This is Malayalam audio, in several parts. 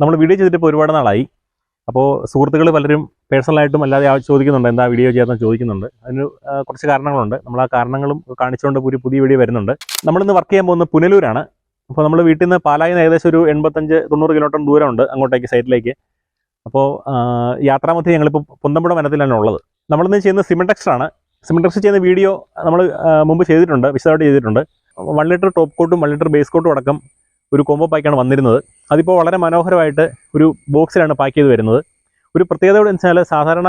നമ്മൾ വീഡിയോ ചെയ്തിട്ട് ഒരുപാട് നാളായി. അപ്പോൾ സുഹൃത്തുക്കൾ പലരും പേഴ്സണലായിട്ടും അല്ലാതെ ചോദിക്കുന്നുണ്ട് എന്താ വീഡിയോ ചെയ്യാൻ ചോദിക്കുന്നുണ്ട്. അതിന് കുറച്ച് കാരണങ്ങളുണ്ട്. നമ്മൾ ആ കാരണങ്ങളും കാണിച്ചുകൊണ്ട് ഒരു പുതിയ വീഡിയോ വരുന്നുണ്ട്. നമ്മളിന്ന് വർക്ക് ചെയ്യാൻ പോകുന്നത് പുനലൂരാണ്. അപ്പോൾ നമ്മൾ വീട്ടിൽ നിന്ന് പാലായിൽ നിന്ന് ഏകദേശം ഒരു എൺപത്തഞ്ച് തൊണ്ണൂറ് കിലോമീറ്റർ ദൂരമുണ്ട് അങ്ങോട്ടേക്ക് സൈറ്റിലേക്ക് അപ്പോൾ യാത്രാമധ്യം ഞങ്ങളിപ്പോൾ പൊന്തമ്പുഴ വനത്തിലാണ് ഉള്ളത്. നമ്മളിന്ന് ചെയ്യുന്നത് സിമിൻടെക്സ്റ്റാണ് ആണ്. സിമെൻടെക്സ്റ്റർ ചെയ്യുന്ന വീഡിയോ നമ്മൾ മുമ്പ് ചെയ്തിട്ടുണ്ട് വിശദമായിട്ട് ചെയ്തിട്ടുണ്ട്. വൺ ലിറ്റർ ടോപ്പ് കോട്ടും വൺ ലിറ്റർ ബേസ് കോട്ടും അടക്കം ഒരു കോംബോ പാക്കാണ് വന്നിരുന്നത്. അതിപ്പോൾ വളരെ മനോഹരമായിട്ട് ഒരു ബോക്സിലാണ് പാക്ക് ചെയ്ത് വരുന്നത്. ഒരു എന്ന് വെച്ചാൽ സാധാരണ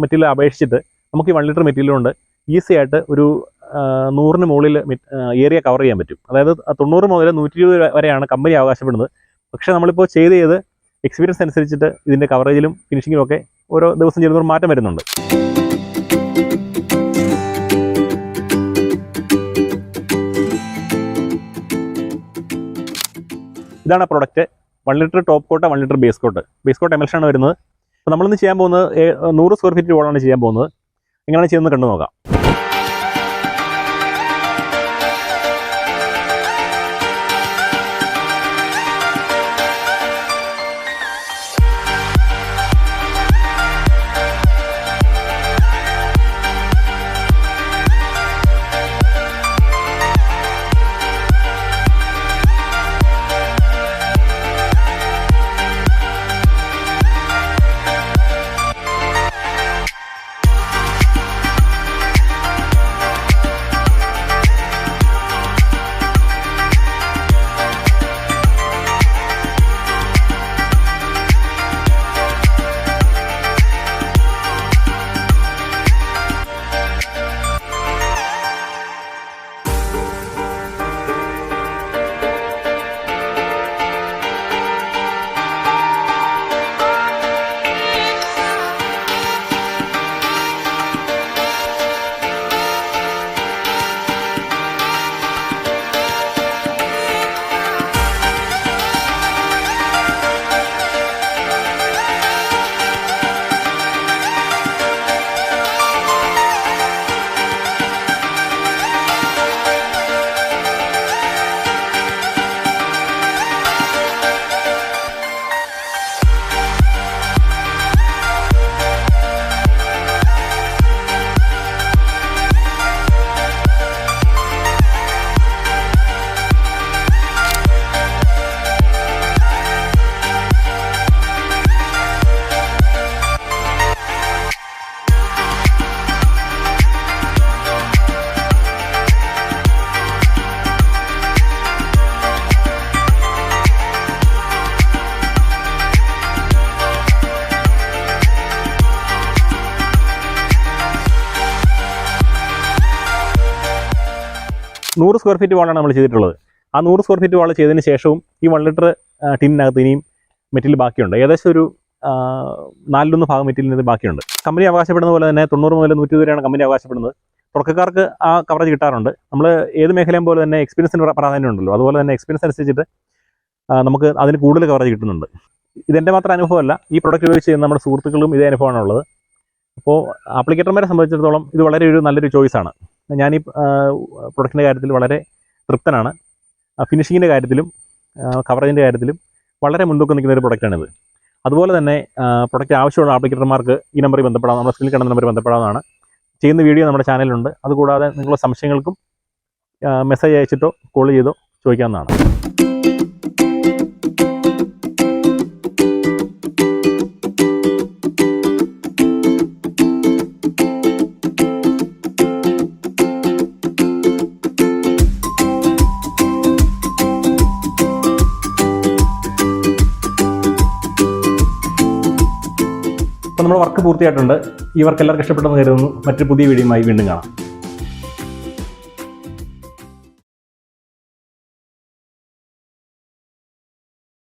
മെറ്റീരിയൽ അപേക്ഷിച്ചിട്ട് നമുക്ക് ഈ വൺ ലിറ്റർ മെറ്റീരിയൽ കൊണ്ട് ഈസി ആയിട്ട് ഒരു നൂറിന് മുകളിൽ ഏരിയ കവർ ചെയ്യാൻ പറ്റും. അതായത് തൊണ്ണൂറ് മുതൽ നൂറ്റി ഇരുപത് വരെയാണ് കമ്പനി അവകാശപ്പെടുന്നത്. പക്ഷേ നമ്മളിപ്പോൾ ചെയ്ത് ചെയ്ത് എക്സ്പീരിയൻസ് അനുസരിച്ചിട്ട് ഇതിന്റെ കവറേജിലും ഫിനിഷിങ്ങിലും ഒക്കെ ഓരോ ദിവസം ചെയ്യുന്നവർ മാറ്റം വരുന്നുണ്ട്. ഇതാണ് ആ product one litre top coat one litre base coat base coat എമൽഷനാണ് വരുന്നത്. അപ്പോൾ നമ്മളിന്ന് ചെയ്യാൻ പോകുന്നത് നൂറ് സ്ക്വയർ ഫീറ്റ് വോളാണ് ചെയ്യാൻ പോകുന്നത്. എങ്ങനെയാണ് ചെയ്യുന്നത് കണ്ടു നോക്കാം നൂറ് സ്ക്വയർ ഫീറ്റ് വാളാണ് നമ്മൾ ചെയ്തിട്ടുള്ളത്. ആ നൂറ് സ്ക്വയർ ഫീറ്റ് വാൾ ചെയ്തതിന് ശേഷവും ഈ വൺ ലിറ്റർ ടിന്നിനകത്ത് ഇനിയും മെറ്റീരിയൽ ബാക്കിയുണ്ട്. ഏകദേശം ഒരു നാലിലൊന്ന് ഭാഗം മെറ്റീരിയൽ ബാക്കിയുണ്ട്. കമ്പനി അവകാശപ്പെടുന്ന പോലെ തന്നെ തൊണ്ണൂറ് മുതൽ നൂറ്റി വരെയാണ് കമ്പനി അവകാശപ്പെടുന്നത്. തുടക്കക്കാർക്ക് ആ കവറേജ് കിട്ടാറുണ്ട്. നമ്മൾ ഏത് മേഖലയും പോലെ തന്നെ എക്സ്പീരിയൻസിന് പ്രാധാന്യം ഉണ്ടല്ലോ. അതുപോലെ തന്നെ എക്സ്പീരിയൻസ് അനുസരിച്ചിട്ട് നമുക്ക് അതിന് കൂടുതൽ കവറേജ് കിട്ടുന്നുണ്ട്. ഇതെന്റെ മാത്രം അനുഭവമല്ല. ഈ പ്രൊഡക്റ്റ് ഉപയോഗിച്ച് ചെയ്യുന്ന നമ്മുടെ സുഹൃത്തുക്കളും ഇതേ അനുഭവമാണുള്ളത്. അപ്പോൾ ആപ്ലിക്കേറ്റർമാരെ സംബന്ധിച്ചിടത്തോളം ഇത് വളരെ ഒരു നല്ലൊരു ചോയ്സാണ് ഞാൻ ഈ പ്രൊഡക്റ്റിന്റെ കാര്യത്തിൽ വളരെ തൃപ്തനാണ്. ഫിനിഷിങ്ങിന്റെ കാര്യത്തിലും കവറേജിന്റെ കാര്യത്തിലും വളരെ മുൻതൂക്കം നിൽക്കുന്ന ഒരു പ്രൊഡക്റ്റാണിത്. അതുപോലെ തന്നെ പ്രൊഡക്റ്റ് ആവശ്യമുള്ള ആപ്ലിക്കേറ്റർമാർക്ക് ഈ നമ്പറിൽ ബന്ധപ്പെടാം നമ്മുടെ സ്ക്രീനിൽ കാണുന്ന നമ്പറിൽ ബന്ധപ്പെടാവുന്നതാണ്. ചെയ്യുന്ന വീഡിയോ നമ്മുടെ ചാനലിലുണ്ട്. അതുകൂടാതെ നിങ്ങളുടെ സംശയങ്ങൾക്കും മെസ്സേജ് അയച്ചിട്ടോ കോൾ ചെയ്തോ ചോദിക്കാവുന്നതാണ്. അപ്പോൾ നമ്മുടെ വർക്ക് പൂർത്തിയായിട്ടുണ്ട്. ഈ വർക്ക് എല്ലാവർക്കും ഇഷ്ടപ്പെട്ടെന്ന് കരുതുന്നു. മറ്റൊരു പുതിയ വീഡിയോയുമായി വീണ്ടും കാണാം.